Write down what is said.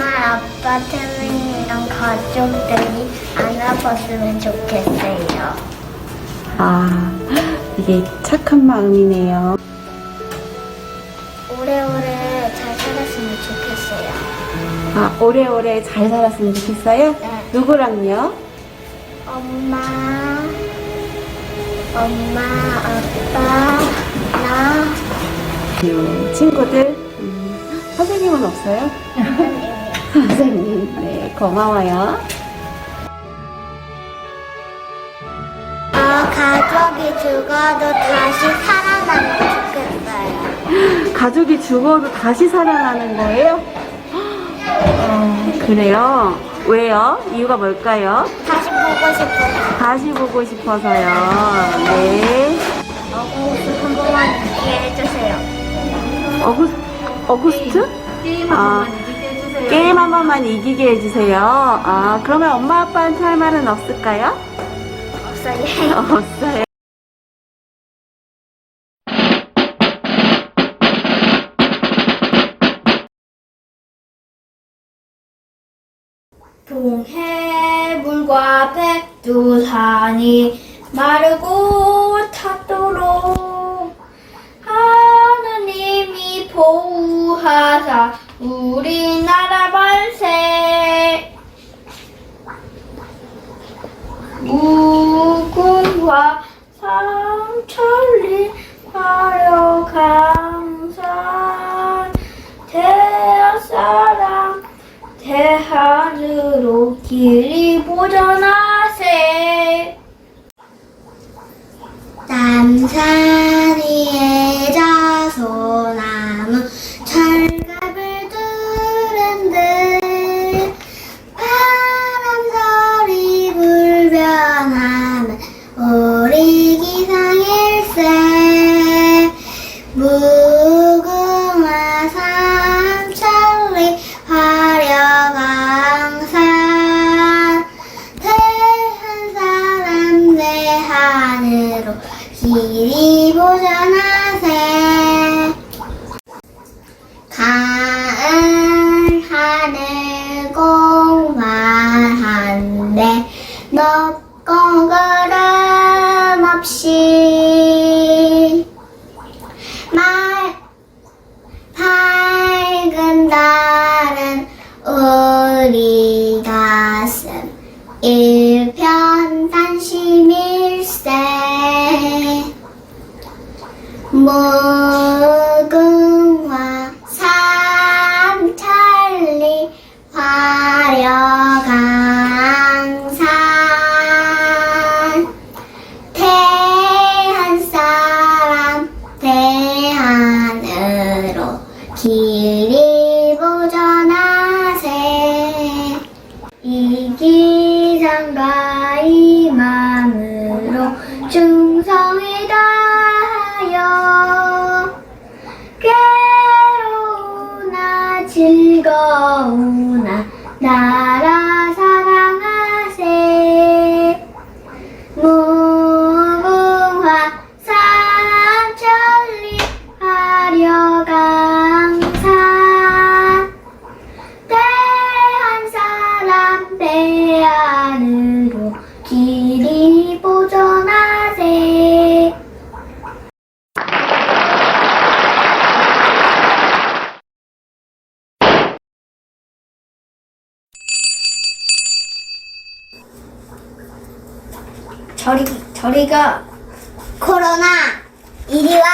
엄마, 아빠, 태민이랑 가족들이 안 아팠으면 좋겠어요. 아, 이게 착한 마음이네요. 오래오래 잘 살았으면 좋겠어요. 아, 오래오래 잘 살았으면 좋겠어요? 네. 누구랑요? 엄마, 엄마, 아빠, 나, 음, 친구들? 음, 선생님은 없어요? 선생님, 네, 고마워요. 어, 가족이 죽어도 다시 살아나면 좋겠어요. 가족이 죽어도 다시 살아나는 거예요? 어, 그래요? 왜요? 이유가 뭘까요? 다시 보고 싶어요. 다시 보고 싶어서요. 네. 어공수 한 번만 이해해 주세요. 어구, 어구스트? 아, 게임 한 번만 이기게 해주세요. 아, 그러면 엄마 아빠한테 할 말은 없을까요? 없어요. 없어요. 동해물과 백두산이 마르고 탔도록 무궁화 상천리 화려강산 대사랑 대하늘로 길이 보전하세. 남산 길이 보전하세. 가을 하늘 공활한데 높고 그름 없이 저리 저리가 코로나 이리 와